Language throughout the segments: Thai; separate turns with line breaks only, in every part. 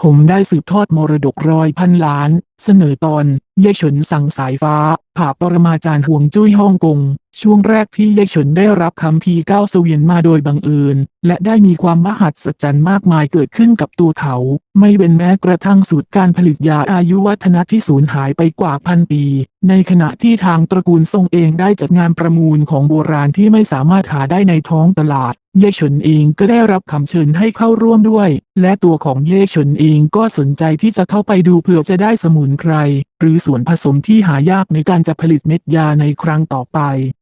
ผมได้สืบทอดมรดกร้อยพันล้าน เสนอตอนเย่เฉินสั่งสายฟ้า ผ่าปรมาจารย์ห่วงจุ้ยฮ่องกง ช่วงแรกที่เย่เฉินได้รับคำพีร์ก้าวเสวียนมาโดยบังเอิญ และได้มีความมหัศจรรย์มากมายเกิดขึ้นกับตัวเขา ไม่เป็นแม้กระทั่งสูตรการผลิตยาอายุวัฒนะที่สูญหายไปกว่าพันปี ในขณะที่ทางตระกูลทรงเองได้จัดงานประมูลของโบราณที่ไม่สามารถหาได้ในท้องตลาด เย่เฉินเองก็ได้รับคำเชิญให้เข้าร่วมด้วย และตัวของเย่เฉินเองก็สนใจที่จะเข้าไปดูเผื่อจะได้สมุนไพร หรือส่วนผสมที่หายากในการจะผลิตเม็ดยาในครั้งต่อไป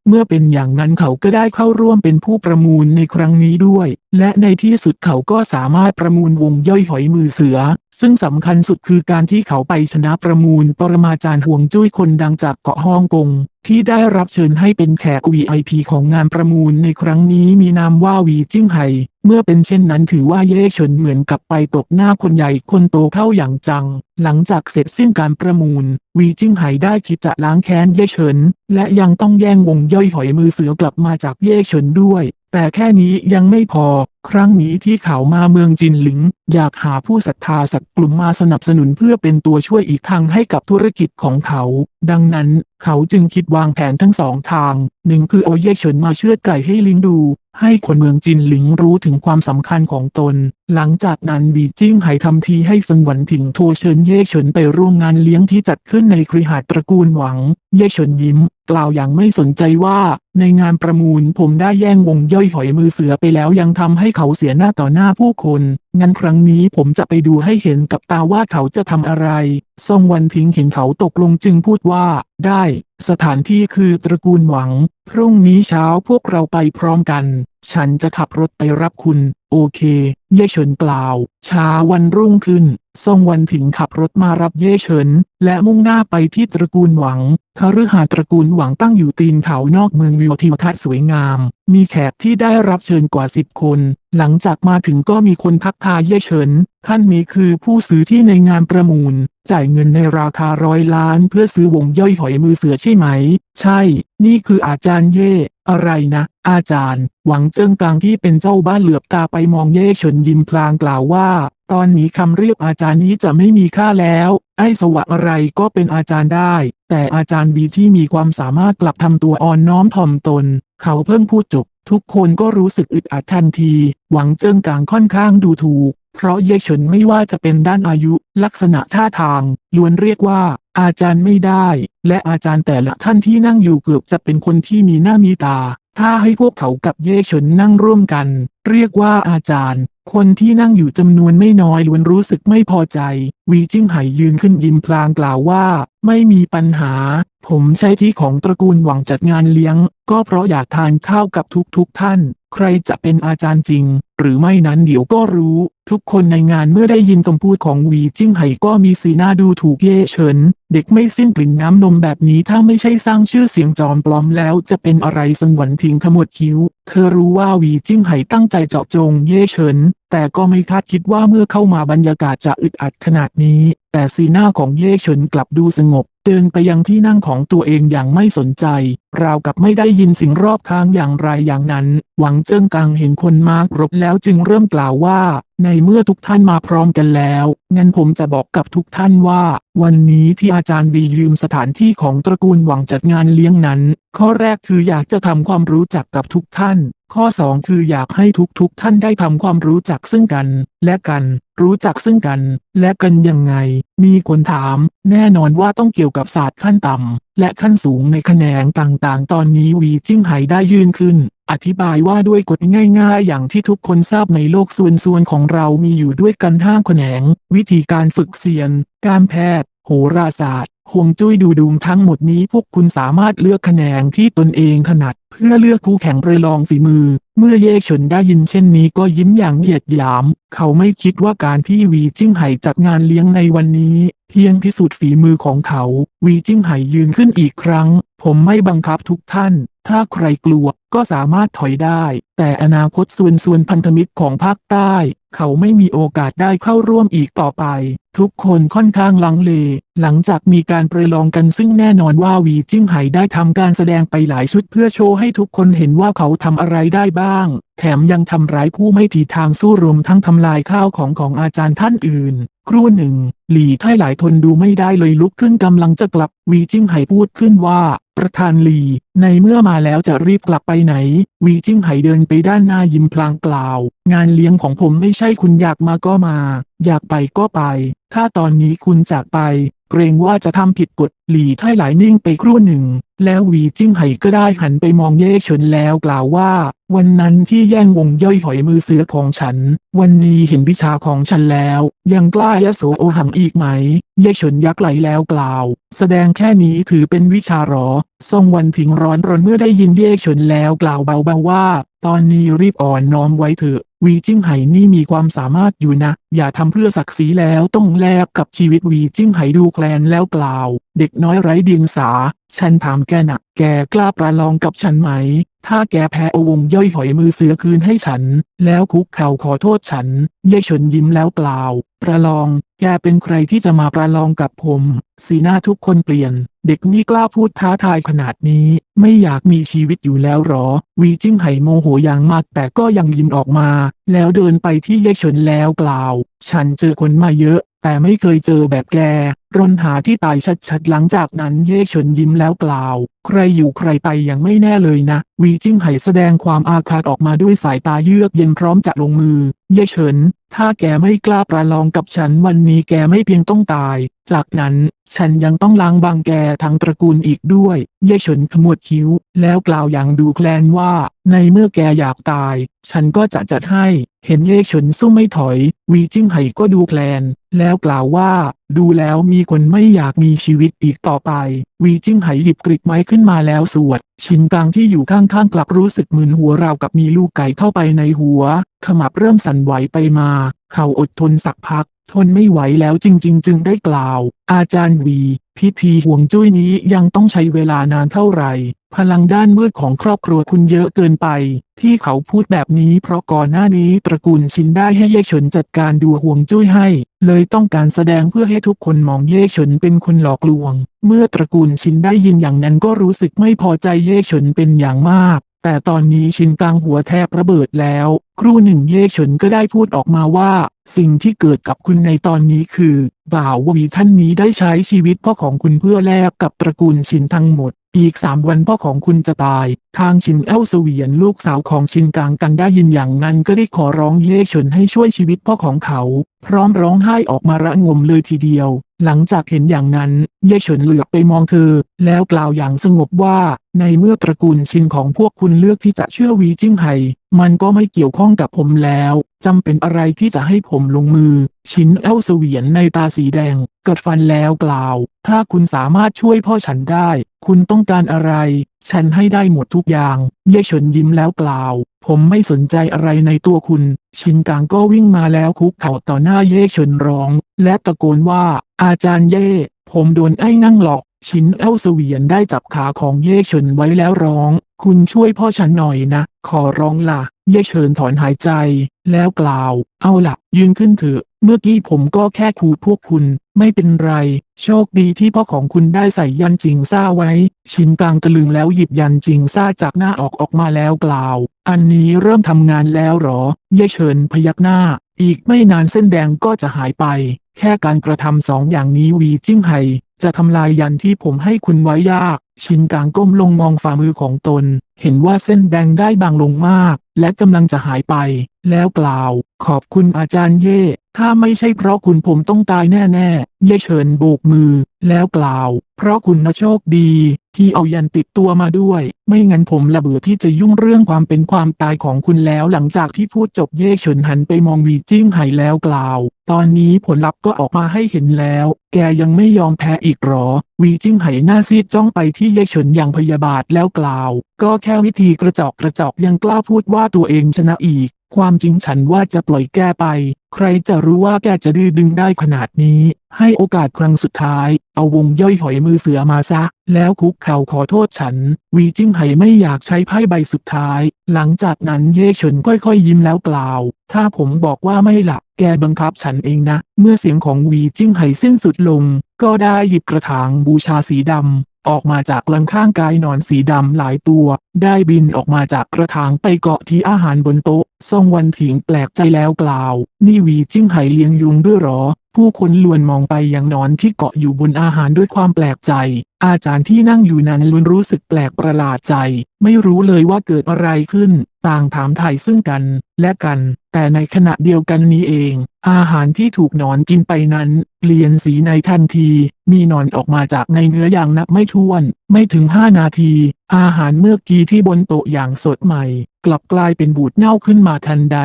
เมื่อเป็นอย่างนั้นเขาก็ได้เข้าร่วมเป็นผู้ประมูลในครั้งนี้ด้วย และในที่สุดเขาก็สามารถประมูลวงย่อยหอยมือเสือ ซึ่งสำคัญสุดคือการที่เขาไปชนะประมูลปรมาจารย์ห่วงจุ้ยคนดังจากเกาะฮ่องกง ที่ได้รับเชิญให้เป็นแขก VIP ของงานประมูลในครั้งนี้มีนามว่าวีจิ้งไห่เมื่อเป็นเช่นนั้นถือว่าเย่เฉินเหมือนกับไปตกหน้าคนใหญ่คนโตเข้าอย่างจัง หลังจากเสร็จสิ้นการประมูล วีจิ้งไห่ได้คิดจะล้างแค้นเย่เฉิน และยังต้องแย่งวงย่อยหอยมือเสือกลับมาจากเย่เฉินด้วย แต่แค่นี้ยังไม่พอ ครั้งนี้ที่เขามาเมืองจินหลิง อยากหาผู้ศรัทธาสักกลุ่มมาสนับสนุนเพื่อเป็นตัวช่วยอีกทางให้กับธุรกิจของเขา ดังนั้น เขาจึงคิดวางแผนทั้งสองทาง หนึ่งคือเอาเย่เฉินมาเชือดไก่ให้ลิงดู ให้คนเมืองจินหลิงรู้ถึงความสำคัญของตน หลังจากนั้นบีจิ้งไห่ทำทีให้สังวันผิงโทรเชิญเย่เฉินไปร่วมงานเลี้ยงที่จัดขึ้นในคริหาสน์ตระกูลหวัง เย่เฉินยิ้ม กล่าวอย่างไม่สนใจว่า ในงานประมูลผมได้แย่งวงย่อยหอยมือเสือไปแล้วยังทำให้เขาเสียหน้าต่อหน้าผู้คน งั้นครั้งนี้ผมจะไปดูให้เห็นกับตาว่าเขาจะทำอะไรซ่งวันทิ้งเห็นเขาตกลงจึงพูดว่า ได้ สถานที่คือตระกูลหวัง พรุ่งนี้เช้าพวกเราไปพร้อมกัน ฉันจะขับรถไปรับคุณ โอเค เย่เฉินกล่าว ช้าวันรุ่งขึ้นซ่งวันถิงขับรถมารับเย่เฉิน และมุ่งหน้าไปที่ตระกูลหวัง คฤหาสน์ตระกูลหวังตั้งอยู่ตีนเขานอกเมืองวิวทิวทัศน์สวยงาม มีแขกที่ได้รับเชิญกว่าสิบคน หลังจากมาถึงก็มีคนทักทายเย่เฉินท่านนี้คือผู้ซื้อที่ในงานประมูล จ่ายเงินในราคาร้อยล้านเพื่อซื้อวงย่อยหอยมือเสือใช่ไหม ใช่ นี่คืออาจารย์เย่อะไรนะ อาจารย์ หวังเจิ้งกลางที่เป็นเจ้าบ้านเหลือบตาไปมองเย่เฉินยิ้มพลางกล่าวว่า ตอนนี้คำเรียกอาจารย์นี้จะไม่มีค่าแล้ว ไอ้สวะอะไรก็เป็นอาจารย์ได้ แต่อาจารย์บีที่มีความสามารถกลับทำตัวอ่อนน้อมถ่อมตน เขาเพิ่งพูดจบ ทุกคนก็รู้สึกอึดอัดทันที หวังเจิ้งกลางค่อนข้างดูถูก เพราะเย่เฉินไม่ว่าจะเป็นด้านอายุ ลักษณะท่าทาง ล้วนเรียกว่า อาจารย์ไม่ได้ และอาจารย์แต่ละท่านที่นั่งอยู่เกือบจะเป็นคนที่มีหน้ามีตา ถ้าให้พวกเขากับเย่เฉินนั่งร่วมกัน เรียกว่าอาจารย์ คนที่นั่งอยู่จำนวนไม่น้อยล้วนรู้สึกไม่พอใจ วีจิ้งไห่ยืนขึ้นยิ้มพลางกล่าวว่า ไม่มีปัญหา ผมใช้ที่ของตระกูลหวังจัดงานเลี้ยง ก็เพราะอยากทานข้าวกับทุกๆทท่าน ใครจะเป็นอาจารย์จริง หรือไม่นั้นเดี๋ยวก็รู้ ทุกคนในงานเมื่อได้ยินคำพูดของวีจิ้งไห่ก็มีสีหน้าดูถูกเย่เฉิน เด็กไม่สิ้นกลิ่นน้ำนมแบบนี้ถ้าไม่ใช่สร้างชื่อเสียงจอมปลอมแล้วจะเป็นอะไรสังวนพิงขมวดคิ้ว เธอรู้ว่าวีจิ้งไห่ตั้งใจเจาะจงเย่เฉิน แต่ก็ไม่คาดคิดว่าเมื่อเข้ามาบรรยากาศจะอึดอัดขนาดนี้ แต่สีหน้าของเย่เฉินกลับดูสงบ เดินไปยังที่นั่งของตัวเองอย่างไม่สนใจ ราวกับไม่ได้ยินสิ่งรอบข้างอย่างไรอย่างนั้น หวังเจิ้งกังเห็นคนมากรบแล้วจึงเริ่มกล่าวว่า ในเมื่อทุกท่านมาพร้อมกันแล้ว งั้นผมจะบอกกับทุกท่านว่า วันนี้ที่อาจารย์บียืมสถานที่ของตระกูลหวังจัดงานเลี้ยงนั้น ข้อแรกคืออยากจะทำความรู้จักกับทุกท่าน ข้อ 2 คืออยากให้ทุกๆทท่านได้ทำความรู้จักซึ่งกัน และกัน รู้จักซึ่งกัน และกันยังไง มีคนถาม แน่นอนว่าต้องเกี่ยวกับศาสตร์ขั้นต่ำและขั้นสูงในแขนงต่างๆ ตอนนี้วีจิ้งไหได้ยืนขึ้น อธิบายว่าด้วยกฎง่ายๆ อย่างที่ทุกคนทราบในโลกส่วนส่วนของเรามีอยู่ด้วยกันห้าแขนง วิธีการฝึกเซียน การแพทย์ โหราศาสตร์ห่วงจุ้ยดูดูงทั้งหมดนี้พวกคุณสามารถเลือกแขนงที่ตนเองถนัด เพื่อเลือกคู่แข่งประลองฝีมือ เมื่อเย่เฉินได้ยินเช่นนี้ก็ยิ้มอย่างเหยียดหยาม เขาไม่คิดว่าการที่วีจิ้งไห่จัดงานเลี้ยงในวันนี้ เพียงพิสูจน์ฝีมือของเขา วีจิ้งไห่ยืนขึ้นอีกครั้ง ผมไม่บังคับทุกท่าน ถ้าใครกลัวก็สามารถถอยได้ แต่อนาคตส่วนส่วนพันธมิตรของภาคใต้ เขาไม่มีโอกาสได้เข้าร่วมอีกต่อไป ทุกคนค่อนข้างลังเล หลังจากมีการประลองกันซึ่งแน่นอนว่าวีจิ้งไห่ได้ทำการแสดงไปหลายชุดเพื่อโชว์ให้ทุกคนเห็นว่าเขาทำอะไรได้บ้าง แถมยังทำร้ายผู้ไม่ทีทางสู้รวมทั้งทำลายข้าวของของอาจารย์ท่านอื่น ครู่หนึ่ง หลี่ไท่หลายทนดูไม่ได้เลยลุกขึ้นกำลังจะกลับ วีจิ้งไห่พูดขึ้นว่า ประธานหลี่ ในเมื่อมาแล้วจะรีบกลับไปไหน วีจิ้งไห่เดินไปด้านหน้ายิ้มพลางกล่าวงานเลี้ยงของผมไม่ใช่คุณอยากมาก็มา อยากไปก็ไป ถ้าตอนนี้คุณจากไป เกรงว่าจะทำผิดกฎหลีไท่หลายนิ่งไปครู่หนึ่ง แล้ววีจิ้งไห่ก็ได้หันไปมองเย่เฉินแล้วกล่าวว่า วันนั้นที่แย่งวงย่อยหอยมือเสือของฉัน วันนี้เห็นวิชาของฉันแล้ว ยังกล้ายโสโอหังอีกไหม เย่เฉินยักไหลแล้วกล่าว แสดงแค่นี้ถือเป็นวิชาหรอทรงวันผิงร้อนรนเมื่อได้ยินเย่เฉินแล้วกล่าวเบาๆว่า ตอนนี้รีบอ่อนน้อมไว้เถอะ วีจิ้งไห่นี่มีความสามารถอยู่นะ อย่าทำเพื่อศักดิ์ศรีแล้วต้องแลกกับชีวิตวีจิ้งไห่ดูแคลนแล้วกล่าว เด็กน้อยไร้เดียงสา ฉันถามแกนะแกกล้าประลองกับฉันไหม ถ้าแกแพ้โอวงย่อยหอยมือเสือคืนให้ฉัน แล้วคุกเข่าขอโทษฉันเย่เฉินยิ้มแล้วกล่าว ประลอง แกเป็นใครที่จะมาประลองกับผม สีหน้าทุกคนเปลี่ยน เด็กนี่กล้าพูดท้าทายขนาดนี้ ไม่อยากมีชีวิตอยู่แล้วหรอ วีจิ้งไห่โมโหอย่างมากแต่ก็ยังยิ้มออกมา แล้วเดินไปที่เย่เฉินแล้วกล่าว ฉันเจอคนมาเยอะ แต่ไม่เคยเจอแบบแกรนหาที่ตายชัดๆ หลังจากนั้นเย่เฉินยิ้มแล้วกล่าว ใครอยู่ใครไปยังไม่แน่เลยนะ วีจิ้งไห่แสดงความอาฆาตออกมาด้วยสายตาเยือกเย็นพร้อมจะลงมือ เย่เฉิน ถ้าแกไม่กล้าประลองกับฉันวันนี้แกไม่เพียงต้องตาย จากนั้นฉันยังต้องล้างบางแกทั้งตระกูลอีกด้วย เย่เฉินขมวดคิ้ว แล้วกล่าวอย่างดูแคลนว่า ในเมื่อแกอยากตาย ฉันก็จะจัดให้ เห็นเย่เฉินสู้ไม่ถอย วีจิ้งไห่ก็ดูแคลน แล้วกล่าวว่า ดูแล้วมีคนไม่อยากมีชีวิตอีกต่อไป วีจิ้งไห่หยิบกริบไม้ขึ้นมาแล้วสวด ชินกังที่อยู่ข้างๆกลับรู้สึกมึนหัวราวกับมีลูกไก่เข้าไปในหัว ขมับเริ่มสั่นไหวไปมา เขาอดทนสักพัก ทนไม่ไหวแล้วจริง ๆ จึงได้กล่าว อาจารย์วี พิธีห่วงจุ้ยนี้ยังต้องใช้เวลานานเท่าไหร่ พลังด้านมืดของครอบครัวคุณเยอะเกินไป ที่เขาพูดแบบนี้เพราะก่อนหน้านี้ตระกูลชินได้ให้เย่เฉินจัดการดูห่วงจุ้ยให้ เลยต้องการแสดงเพื่อให้ทุกคนมองเย่เฉินเป็นคนหลอกลวง เมื่อตระกูลชินได้ยินอย่างนั้นก็รู้สึกไม่พอใจเย่เฉินเป็นอย่างมาก แต่ตอนนี้ชินกลางหัวแทบระเบิดแล้ว ครู่หนึ่งเย่เฉินก็ได้พูดออกมาว่า สิ่งที่เกิดกับคุณในตอนนี้คือ บ่าววีท่านนี้ได้ใช้ชีวิตพ่อของคุณเพื่อแลกกับตระกูลชินทั้งหมด อีกสามวันพ่อของคุณจะตาย ทางชินเอ้าเสวียนลูกสาวของชินกลางกันได้ยินอย่างนั้นก็ได้ขอร้องเย่เฉินให้ช่วยชีวิตพ่อของเขา พร้อมร้องไห้ออกมาระงมเลยทีเดียว หลังจากเห็นอย่างนั้น เย่เฉินเหลือบไปมองเธอ แล้วกล่าวอย่างสงบว่า ในเมื่อตระกูลชินของพวกคุณเลือกที่จะเชื่อวีจิ้งไห่มันก็ไม่เกี่ยวข้องกับผมแล้วจำเป็นอะไรที่จะให้ผมลงมือ ชินเอ้าเสวียนในตาสีแดงกัดฟันแล้วกล่าว ถ้าคุณสามารถช่วยพ่อฉันได้ คุณต้องการอะไร ฉันให้ได้หมดทุกอย่าง เย่เฉินยิ้มแล้วกล่าว ผมไม่สนใจอะไรในตัวคุณ ชินกางก็วิ่งมาแล้วคุกเข่าต่อหน้าเย่เฉินร้อง และตะโกนว่า อาจารย์เย่ ผมโดนไอ้นั่งหลอก ชินเอ้าเสวียนได้จับขาของเย่เฉินไว้แล้วร้อง คุณช่วยพ่อฉันหน่อยนะ ขอร้องล่ะ เย่เฉินถอนหายใจ แล้วกล่าว เอาล่ะยืนขึ้นเถอะ เมื่อกี้ผมก็แค่ขู่พวกคุณ ไม่เป็นไร โชคดีที่พ่อของคุณได้ใส่ยันจิงซ่าไว้ ชินกลางตะลึงแล้วหยิบยันจิงซ่าจากหน้าออกออกมาแล้วกล่าว อันนี้เริ่มทำงานแล้วหรอ เย่เฉินพยักหน้า อีกไม่นานเส้นแดงก็จะหายไป แค่การกระทำสองอย่างนี้วีจิ้งไห่จะทำลายยันที่ผมให้คุณไว้ยาก ชินกลางก้มลงมองฝ่ามือของตน เห็นว่าเส้นแดงได้บางลงมาก และกำลังจะหายไป แล้วกล่าว ขอบคุณอาจารย์เย่ ถ้าไม่ใช่เพราะคุณผมต้องตายแน่ๆ เย่เฉินโบกมือ แล้วกล่าว เพราะคุณนะโชคดี ที่เอายันติดตัวมาด้วย ไม่งั้นผมละเบื่อที่จะยุ่งเรื่องความเป็นความตายของคุณแล้วหลังจากที่พูดจบเย่เฉินหันไปมองวีจิ้งไห่แล้วกล่าว ตอนนี้ผลลัพธ์ก็ออกมาให้เห็นแล้ว แกยังไม่ยอมแพ้อีกหรอ วีจิ้งไห่หน้าซีดจ้องไปที่เย่เฉินอย่างพยาบาทแล้วกล่าว ก็แค่วิธีกระจอกกระจอกยังกล้าพูดว่าตัวเองชนะอีก ความจริงฉันว่าจะปล่อยแกไป ใครจะรู้ว่าแกจะดื้อดึงได้ขนาดนี้ ให้โอกาสครั้งสุดท้าย เอาวงย่อยหอยมือเสือมาซะ แล้วคุกเข่าขอโทษฉัน วีจิ้งไห่ไม่อยากใช้ไพ่ใบสุดท้าย หลังจากนั้นเย่เฉินค่อยๆ ยิ้มแล้วกล่าว ถ้าผมบอกว่าไม่ละ แกบังคับฉันเองนะ เมื่อเสียงของวีจิ้งไห่สิ้นสุดลง ก็ได้หยิบกระถางบูชาสีดำออกมาจากลำข้างกายนอนสีดำหลายตัว ได้บินออกมาจากกระถางไปเกาะที่อาหารบนโต๊ะซ่งวันถิงแปลกใจแล้วกล่าว นี่วีจิ้งไห่เลี้ยงยุงด้วยหรอ ผู้คนลวนมองไปยังนอนที่เกาะอยู่บนอาหารด้วยความแปลกใจ อาจารย์ที่นั่งอยู่นั้นล้วนรู้สึกแปลกประหลาดใจ ไม่รู้เลยว่าเกิดอะไรขึ้น ต่างถามไถ่ซึ่งกันและกัน แต่ในขณะเดียวกันนี้เอง อาหารที่ถูกนอนกินไปนั้น เปลี่ยนสีในทันที มีนอนออกมาจากในเนื้ออย่างนับไม่ถ้วน ไม่ถึงห้านาที อาหารเมื่อกี้ที่บนโต๊ะอย่างสดใหม่ กลับกลายเป็นบูดเน่าขึ้นมาทันใด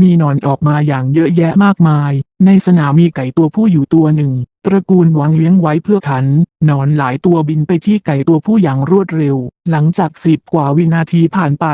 มีนอนออกมาอย่างเยอะแยะมากมาย ในสนามมีไก่ตัวผู้อยู่ตัวหนึ่ง ตระกูลหวังเลี้ยงไว้เพื่อขัน นอนหลายตัวบินไปที่ไก่ตัวผู้อย่างรวดเร็ว หลังจากสิบกว่าวินาทีผ่านไป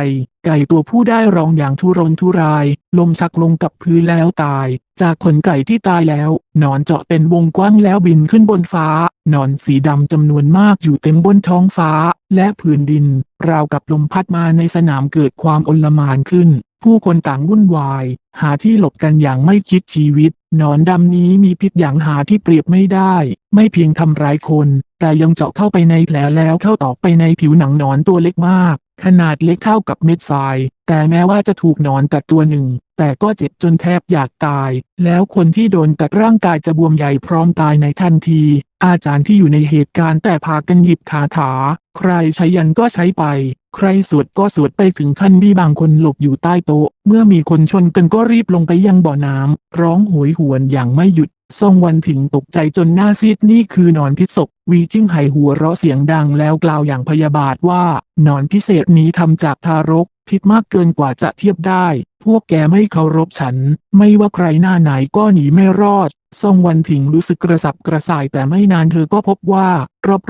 ไก่ตัวผู้ได้ร้องอย่างทุรนทุราย ลมชักลงกับพื้นแล้วตาย จากขนไก่ที่ตายแล้ว หนอนเจาะเป็นวงกว้างแล้วบินขึ้นบนฟ้า หนอนสีดำจำนวนมากอยู่เต็มบนท้องฟ้า และผืนดิน ราวกับลมพัดมาในสนามเกิดความอลมานขึ้น ผู้คนต่างวุ่นวาย หาที่หลบกันอย่างไม่คิดชีวิต หนอนดำนี้มีพิษอย่างหาที่เปรียบไม่ได้ ไม่เพียงทำร้ายคน แต่ยังเจาะเข้าไปในแผลแล้วเข้าตอกไปในผิวหนังนอนตัวเล็กมาก ขนาดเล็กเท่ากับเม็ดทราย แต่แม้ว่าจะถูกนอนกัดตัวหนึ่ง แต่ก็เจ็บจนแทบอยากตาย แล้วคนที่โดนกัดร่างกายจะบวมใหญ่พร้อมตายในทันที อาจารย์ที่อยู่ในเหตุการณ์แต่พากันหยิบคาถา ใครใช้ยันก็ใช้ไป ใครสวดก็สวดไปถึงขั้นมีบางคนหลบอยู่ใต้โต๊ะ เมื่อมีคนชนกันก็รีบลงไปยังบ่อน้ำร้องโหยหวนอย่างไม่หยุด ทรงวันถิงตกใจจนหน้าซีดนี่คือนอนพิษศพวีจิ้งไห่หัวเราะเสียงดังแล้วกล่าวอย่างพยาบาทว่า นอนพิเศษนี้ทำจากทารก พิษมากเกินกว่าจะเทียบได้ พวกแกไม่เคารพฉัน ไม่ว่าใครหน้าไหนก็หนีไม่รอดทรงวันถิงรู้สึกกระสับกระส่ายแต่ไม่นานเธอก็พบว่า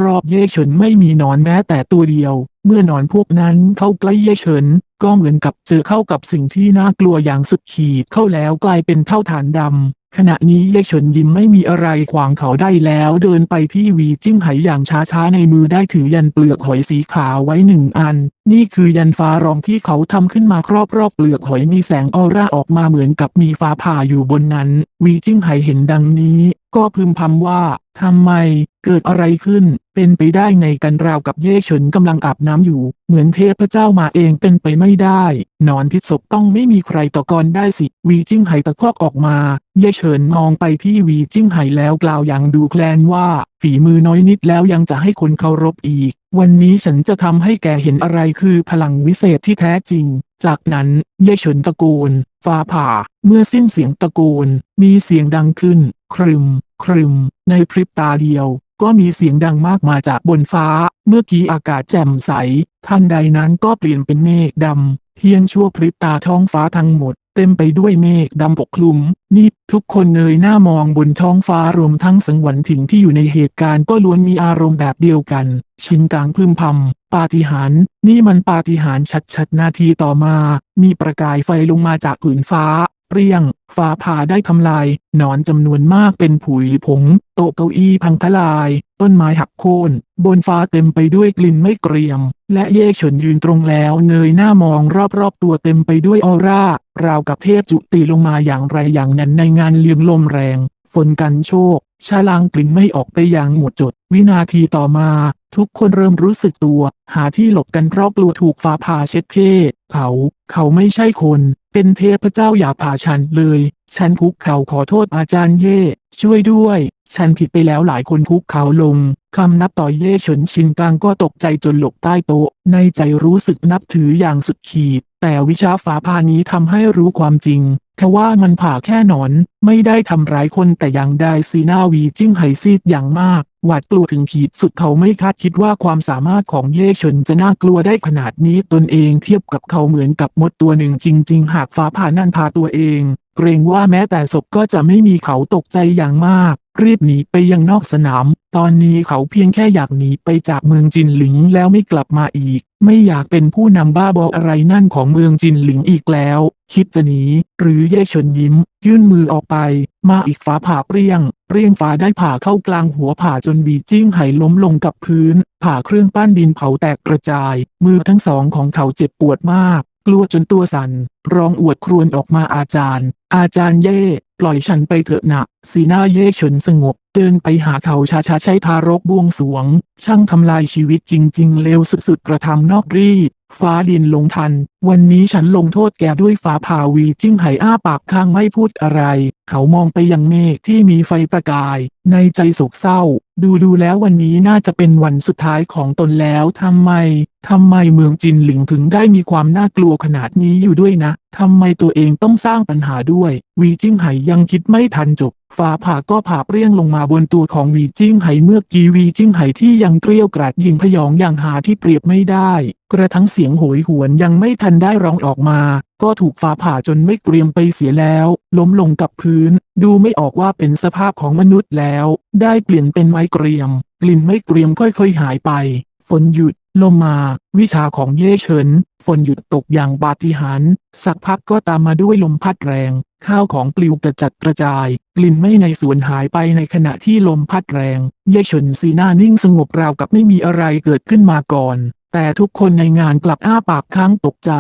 รอบๆเย่เฉินไม่มีนอนแม้แต่ตัวเดียว เมื่อนอนพวกนั้นเข้าใกล้เย่เฉิน ก็เหมือนกับเจอเข้ากับสิ่งที่น่ากลัวอย่างสุดขีดเข้าแล้วกลายเป็นเท่าฐานดำ ขณะนี้เย่เฉินยิ้มไม่มีอะไรขวางเขาได้แล้วเดินไปที่วีจิ้งไหอย่างช้าๆในมือได้ถือยันเปลือกหอยสีขาวไว้หนึ่งอัน นี่คือยันฟ้ารองที่เขาทำขึ้นมาครอบรอบเปลือกหอยมีแสงออร่าออกมาเหมือนกับมีฟ้าผ่าอยู่บนนั้น วีจิ้งไหเห็นดังนี้ ก็พึมพำว่าทำไม เกิดอะไรขึ้น เป็นไปได้ในกันราวกับเย่เฉินกำลังอาบน้ำอยู่ เหมือนเทพเจ้ามาเองเป็นไปไม่ได้ นอนพิศพต้องไม่มีใครต่อกรได้สิ วีจิ้งไหตะคอกออกมา เย่เฉินมองไปที่วีจิ้งไหแล้วกล่าวอย่างดูแคลนว่า ฝีมือน้อยนิดแล้วยังจะให้คนเคารพอีก วันนี้ฉันจะทำให้แกเห็นอะไรคือพลังวิเศษที่แท้จริง จากนั้นเย่เฉินตะโกนฟ้าผ่า เมื่อสิ้นเสียงตะโกน มีเสียงดังขึ้น ครึม ครึม ในพริบตาเดียว ก็มีเสียงดังมากมาจากบนฟ้า เมื่อกี้อากาศแจ่มใส ทันใดนั้นก็เปลี่ยนเป็นเมฆดำ เพียงชั่วพริบตาท้องฟ้าทั้งหมด เต็มไปด้วยเมฆดำปกคลุม นี่ทุกคนเงยหน้ามองบนท้องฟ้ารวมทั้งสังวันถิ่งที่อยู่ในเหตุการณ์ก็ล้วนมีอารมณ์แบบเดียวกัน ชินกลางพึมพำปาฏิหาริย์นี่มันปาฏิหาริย์ชัดๆ นาทีต่อมา มีประกายไฟลงมาจากผืนฟ้า เปรี้ยง ฟ้าผ่าได้ทำลาย หนอนจำนวนมากเป็นผุยผง โต๊ะเก้าอี้พังทลาย ต้นไม้หักโค่น บนฟ้าเต็มไปด้วยกลิ่นไม่เกรียม และเย่เฉินยืนตรงแล้วเงยหน้ามองรอบๆตัวเต็มไปด้วยออร่า ราวกับเทพจุติลงมาอย่างไรอย่างนั้นในงานเลี้ยงลมแรง ฝนกันโชคชาลางกลิ่นไม่ออกไปอย่างหมดจด วินาทีต่อมา ทุกคนเริ่มรู้สึกตัว หาที่หลบกันเพราะกลัวถูกฟ้าผ่าเช็ดเข้เขา เขาไม่ใช่คน เป็นเทพเจ้าอย่าผ่าฉันเลย ฉันคุกเข่าขอโทษอาจารย์เย่ ช่วยด้วย ฉันผิดไปแล้วหลายคนคุกเข่าลงคำนับต่อเย่เฉินชินกังก็ตกใจจนหลบใต้โต๊ะ ในใจรู้สึกนับถืออย่างสุดขีด แต่วิชาฟ้าผ่านี้ทำให้รู้ความจริง ทว่ามันผ่าแค่หนอน ไม่ได้ทำร้ายคนแต่อย่างใดซีนาวีจิ้งไฮซีดอย่างมาก หวาดกลัวถึงขีดสุดเขาไม่คาดคิดว่าความสามารถของเย่เฉินจะน่ากลัวได้ขนาดนี้ตนเองเทียบกับเขาเหมือนกับมดตัวหนึ่งจริง ๆ หากฟ้าผ่านั่นพาตัวเอง เกรงว่าแม้แต่ศพก็จะไม่มีเขาตกใจอย่างมาก รีบหนีไปยังนอกสนาม ตอนนี้เขาเพียงแค่อยากหนีไปจากเมืองจินหลิงแล้วไม่กลับมาอีก ไม่อยากเป็นผู้นำบ้าบออะไรนั่นของเมืองจินหลิงอีกแล้ว คิดจะหนี หรือเย่เฉินยิ้ม ยื่นมือออกไป มาอีกฟ้าผ่าเปรี้ยง เปรี้ยงฟ้าได้ผ่าเข้ากลางหัวผ่าจนบีจิ้งไหล้มลงกับพื้น ผ่าเครื่องปั้นดินเผาแตกกระจาย มือทั้งสองของเขาเจ็บปวดมาก กลัวจนตัวสัน่นร้องอวดครวญออกมาอาจารย์ อาจารย์เย่ ปล่อยฉันไปเถอะนะ สีหน้าเย่เฉินสงบเดินไปหาเขาช้าใช้ทารกบวงสวง ช่างทำลายชีวิตจริง ๆ เลวสุดๆ กระทำนอกรีดฟ้าดินลงทัน วันนี้ฉันลงโทษแกด้วยฟ้าผ่าวีจิ้งไหอ้าปากข้างไม่พูดอะไร เขามองไปยังเมฆที่มีไฟประกาย ในใจโศกเศร้า ดูดูแล้ววันนี้น่าจะเป็นวันสุดท้ายของตนแล้วทำไมทำไมเมืองจินหลิงถึงได้มีความน่ากลัวขนาดนี้อยู่ด้วยนะทำไมตัวเองต้องสร้างปัญหาด้วย วีจิ้งไห่ยังคิดไม่ทันจบ ฟ้าผ่าก็ผ่าเปรี้ยงลงมาบนตัวของวีจิ้งไห่เมื่อกี้วีจิ้งไห่ที่ยังเกลี้ยวกราดยิงพยองอย่างหาที่เปรียบไม่ได้ กระทั่งเสียงโหยหวนยังไม่ทันได้ร้องออกมา ก็ถูกฟ้าผ่าจนไม่เกรียมไปเสียแล้ว ล้มลงกับพื้น ดูไม่ออกว่าเป็นสภาพของมนุษย์แล้ว ได้เปลี่ยนเป็นไม้เกรียม กลิ่นไม่เกรียมค่อยๆหายไป ฝนหยุด ลมมา วิชาของเย่เฉิน ฝนหยุดตกอย่างปาฏิหาริย์สักพักก็ตามมาด้วยลมพัดแรง ข้าวของปลิวกระจัดกระจาย กลิ่นไม่ในสวนหายไปในขณะที่ลมพัดแรง เย่เฉินสีหน้านิ่งสงบราวกับไม่มีอะไรเกิดขึ้นมาก่อน แต่ทุกคนในงานกลับอ้าปากค้างตกใจ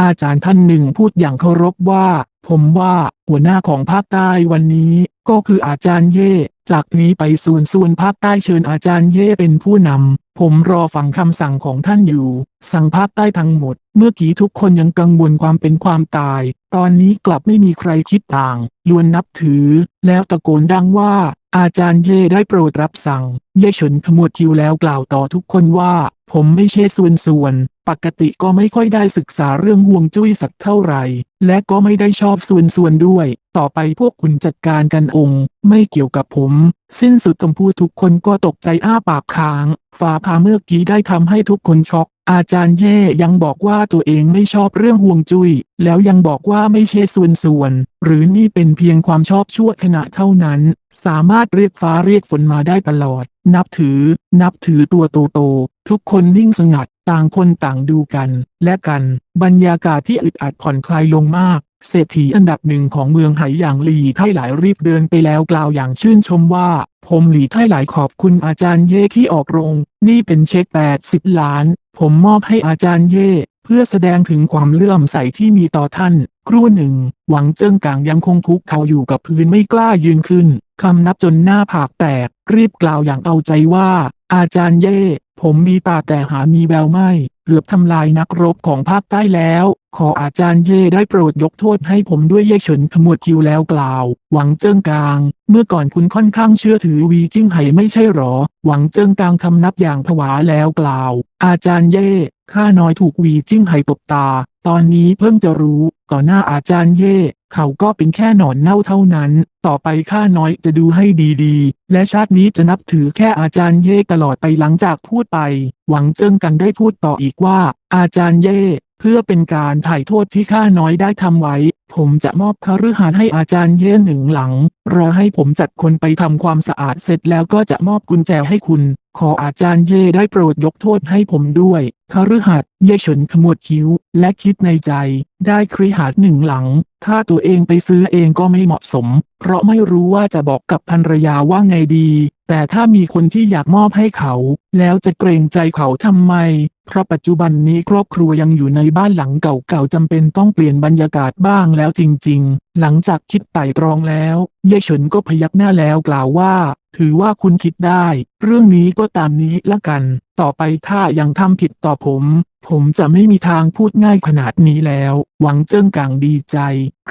อาจารย์ท่านหนึ่งพูดอย่างเคารพว่า ผมว่าหัวหน้าของภาคใต้วันนี้ ก็คืออาจารย์เย่ จากนี้ไปส่วนส่วนภาคใต้เชิญอาจารย์เย่เป็นผู้นำ ผมรอฟังคำสั่งของท่านอยู่ สั่งภาคใต้ทั้งหมด เมื่อกี้ทุกคนยังกังวลความเป็นความตาย ตอนนี้กลับไม่มีใครคิดต่าง ล้วนนับถือ แล้วตะโกนดังว่า อาจารย์เย่ได้โปรดรับสั่ง เย่เฉินขมวดคิ้วแล้วกล่าวต่อทุกคนว่า ผมไม่ใช่ส่วนส่วน ปกติก็ไม่ค่อยได้ศึกษาเรื่องห่วงจุ้ยสักเท่าไหร่ และก็ไม่ได้ชอบส่วนส่วนด้วย ต่อไปพวกคุณจัดการกันองค์ ไม่เกี่ยวกับผม สิ้นสุดคำพูดทุกคนก็ตกใจอ้าปากค้างฟ้าพาเมื่อกี้ได้ทำให้ทุกคนช็อก อาจารย์เย่ยังบอกว่าตัวเองไม่ชอบเรื่องห่วงจุย้ย แล้วยังบอกว่าไม่ใช่ส่วนส่วน หรือนี่เป็นเพียงความชอบชั่วขณะเท่านั้น สามารถเรียกฟ้าเรียกฝนมาได้ตลอด นับถือ นับถือตัวโตโตๆทุกคนนิ่งสงัด ต่างคนต่างดูกัน และกัน บรรยากาศที่อึดอัดผ่อนคลายลงมาก เศรษฐีอันดับหนึ่งของเมืองไหอย่างหลีไทหลายรีบเดินไปแล้วกล่าวอย่างชื่นชมว่า ผมหลีไทหลายขอบคุณอาจารย์เย่ที่ออกโรง นี่เป็นเช็ค 80 ล้าน ผมมอบให้อาจารย์เย่เพื่อแสดงถึงความเลื่อมใสที่มีต่อท่าน ครู่หนึ่ง หวังเจิ้งกางยังคงคุกเข่าอยู่กับพื้นไม่กล้ายืนขึ้นคำนับจนหน้าผากแตก รีบกล่าวอย่างเอาใจว่า อาจารย์เย่ผมมีตาแต่หามีแววไม่ เกือบทำลายนักรบของภาคใต้แล้ว ขออาจารย์เย่ได้โปรดยกโทษให้ผมด้วยเย่เฉินขมวดคิ้วแล้วกล่าว หวังเจิ้งกาง เมื่อก่อนคุณค่อนข้างเชื่อถือวีจิ้งไห่ไม่ใช่หรอ หวังเจิ้งกางทำนับอย่างผวาแล้วกล่าว อาจารย์เย่ข้าน้อยถูกวีจิ้งไห่ตบตา ตอนนี้เพิ่งจะรู้ ต่อหน้าอาจารย์เย่เขาก็เป็นแค่หนอนเน่าเท่านั้น ต่อไปข้าน้อยจะดูให้ดีๆ และชาตินี้จะนับถือแค่อาจารย์เย่ตลอดไปหลังจากพูดไป หวังเจิ้งกันได้พูดต่ออีกว่า อาจารย์เย่เพื่อเป็นการถ่ายโทษที่ข้าน้อยได้ทำไว้ ผมจะมอบคฤหาสน์ให้อาจารย์เย่หนึ่งหลัง รอให้ผมจัดคนไปทำความสะอาดเสร็จแล้วก็จะมอบกุญแจให้คุณ ขออาจารย์เย่ได้โปรดยกโทษให้ผมด้วยคฤหัสถ์เย่เฉินขมวดคิ้ว และคิดในใจ ได้คฤหาสน์หนึ่งหลัง ถ้าตัวเองไปซื้อเองก็ไม่เหมาะสม เพราะไม่รู้ว่าจะบอกกับภรรยาว่าไงดี แต่ถ้ามีคนที่อยากมอบให้เขา แล้วจะเกรงใจเขาทำไม เพราะปัจจุบันนี้ครอบครัวยังอยู่ในบ้านหลังเก่าๆจำเป็นต้องเปลี่ยนบรรยากาศบ้างแล้วจริงๆ หลังจากคิดไต่ตรองแล้วเย่เฉินก็พยักหน้าแล้วกล่าวว่า ถือว่าคุณคิดได้ เรื่องนี้ก็ตามนี้ละกัน ต่อไปถ้ายังทำผิดต่อผม ผมจะไม่มีทางพูดง่ายขนาดนี้แล้ว หวังเจิ้งกังดีใจ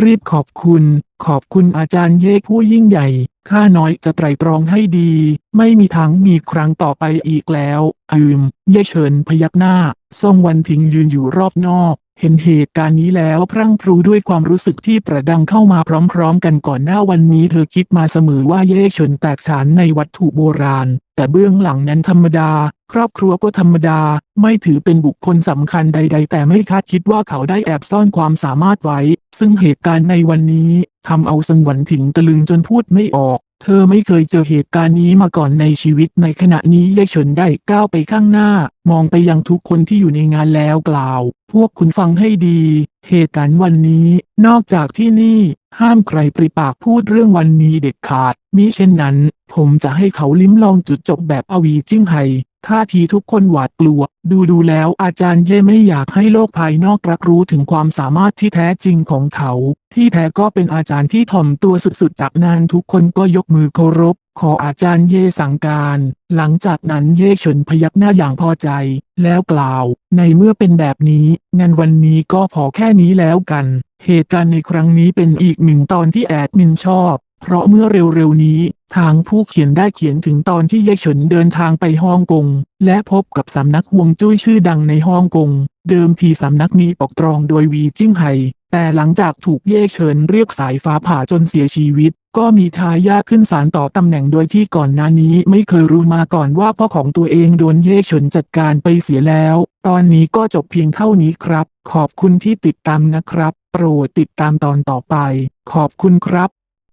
รีบขอบคุณ ขอบคุณอาจารย์เย่ผู้ยิ่งใหญ่ ข้าน้อยจะไตรตรองให้ดี ไม่มีทางมีครั้งต่อไปอีกแล้ว อืม เย่เฉินพยักหน้า ทรงวันพิงยืนอยู่รอบนอก เห็นเหตุการณ์นี้แล้วพรั่งพรูด้วยความรู้สึกที่ประดังเข้ามาพร้อมๆ กันก่อนหน้าวันนี้เธอคิดมาเสมอว่าเย่เฉินแตกฉานในวัตถุโบราณ แต่เบื้องหลังนั้นธรรมดา ครอบครัวก็ธรรมดา ไม่ถือเป็นบุคคลสำคัญใด ๆ แต่ไม่คาดคิดว่าเขาได้แอบซ่อนความสามารถไว้ ซึ่งเหตุการณ์ในวันนี้ทำเอาสังวันผิงตะลึงจนพูดไม่ออก ธอไม่เคยเจอเหตุการณ์นี้มาก่อนในชีวิตในขณะนี้เย่เฉินได้ก้าวไปข้างหน้า มองไปยังทุกคนที่อยู่ในงานแล้วกล่าว พวกคุณฟังให้ดี เหตุการณ์วันนี้ นอกจากที่นี่ ห้ามใครปริปากพูดเรื่องวันนี้เด็ดขาด มิเช่นนั้น ผมจะให้เขาลิ้มลองจุดจบแบบอวีจิ้งไห่ท่าทีทุกคนหวาดกลัว ดูดูแล้วอาจารย์เย่ไม่อยากให้โลกภายนอกรับรู้ถึงความสามารถที่แท้จริงของเขา ที่แท้ก็เป็นอาจารย์ที่ถ่อมตัวสุดๆ จากนั้นทุกคนก็ยกมือเคารพ ขออาจารย์เย่สั่งการ หลังจากนั้นเย่เฉินพยักหน้าอย่างพอใจ แล้วกล่าว ในเมื่อเป็นแบบนี้งานวันนี้ก็พอแค่นี้แล้วกัน เหตุการณ์ในครั้งนี้เป็นอีกหนึ่งตอนที่แอดมินชอบ เพราะเมื่อเร็วๆนี้ ทางผู้เขียนได้เขียนถึงตอนที่เย่เฉินเดินทางไปฮ่องกง และพบกับสำนักฮวงจุ้ยชื่อดังในฮ่องกง เดิมทีสำนักนี้ปกครองโดยวีจิ้งไห่แต่หลังจากถูกเย่เฉินเรียกสายฟ้าผ่าจนเสียชีวิต ก็มีทายาทขึ้นศาลต่อตำแหน่งโดยที่ก่อนหน้านี้ไม่เคยรู้มาก่อนว่าพ่อของตัวเองโดนเย่เฉินจัดการไปเสียแล้ว ตอนนี้ก็จบเพียงเท่านี้ครับ ขอบคุณที่ติดตามนะครับ โปรดติดตามตอนต่อไป ขอบคุณครับ